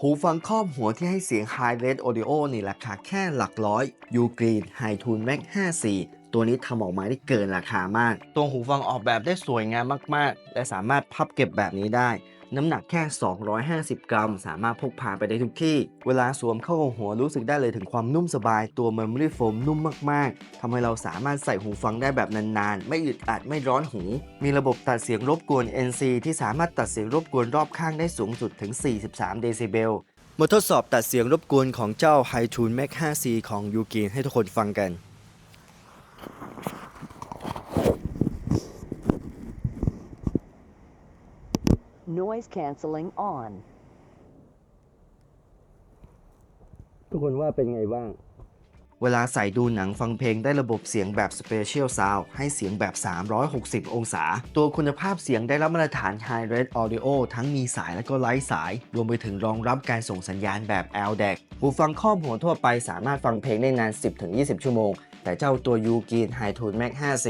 หูฟังครอบหัวที่ให้เสียง High Res Audio นี่ราคาแค่หลักร้อย U Green High Tune Max 54 ตัวนี้ทำออกมาได้เกินราคามาก ตัวหูฟังออกแบบได้สวยงามมาก ๆ และสามารถพับเก็บแบบนี้ได้ น้ำหนักแค่ 250 กรัม สามารถพกพาไปได้ทุกที่ เวลาสวมเข้าหัวรู้สึกได้เลยถึงความนุ่มสบาย ตัว Memory Foam นุ่มมากๆทำให้เราสามารถใส่หูฟังได้แบบนานๆ ไม่อึดอัดไม่ร้อนหู มีระบบตัดเสียงรบกวน NC ที่สามารถตัดเสียงรบกวนรอบข้างได้สูงสุดถึง 43 เดซิเบล มาทดสอบตัดเสียงรบกวนของเจ้า h i Tune Max 5C ของ u g i n ให้ทุกคนฟังกัน Noise cancelling on. ทุกคนว่าเป็นไงบ้าง เวลาใส่ดูหนังฟังเพลงได้ระบบเสียงแบบ Special Sound ให้เสียงแบบ 360 องศา ตัวคุณภาพเสียงได้รับมาตรฐาน High Res Audio ทั้งมีสายและก็ไร้สาย รวมไปถึงรองรับการส่งสัญญาณแบบ LDAC หูฟังครอบหัวทั่วไปสามารถฟังเพลงได้นาน 10-20 ชั่วโมง แต่เจ้าตัว u g i n High Tune Max 5C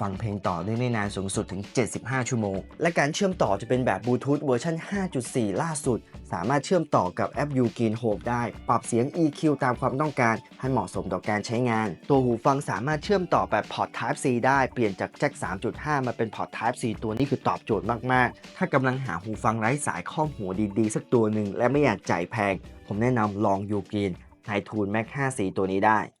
ฟังเพลงต่อได้ไม่นานสูงสุดถึง 75 ชั่วโมง และการเชื่อมต่อจะเป็นแบบบลูทูธเวอร์ชัน5.4 ล่าสุด สามารถเชื่อมต่อกับแอป u g i n Home ได้ ปรับเสียง EQ ตามความต้องการให้เหมาะสมต่อการใช้งาน ตัวหูฟังสามารถเชื่อมต่อแบบพอร์ต Type C ได้ เปลี่ยนจากแจ็ค3.5 มาเป็นพอร์ต Type C ตัวนี้คือตอบโจทย์มาก ๆ ถ้ากำลังหาหูฟังไร้สายข้อมหัวดี ๆ สักตัวหนึ่งและไม่อยากจ่ายแพง ผมแนะนำลอง u g i n High Tune Max 5C ตัวนี้ได้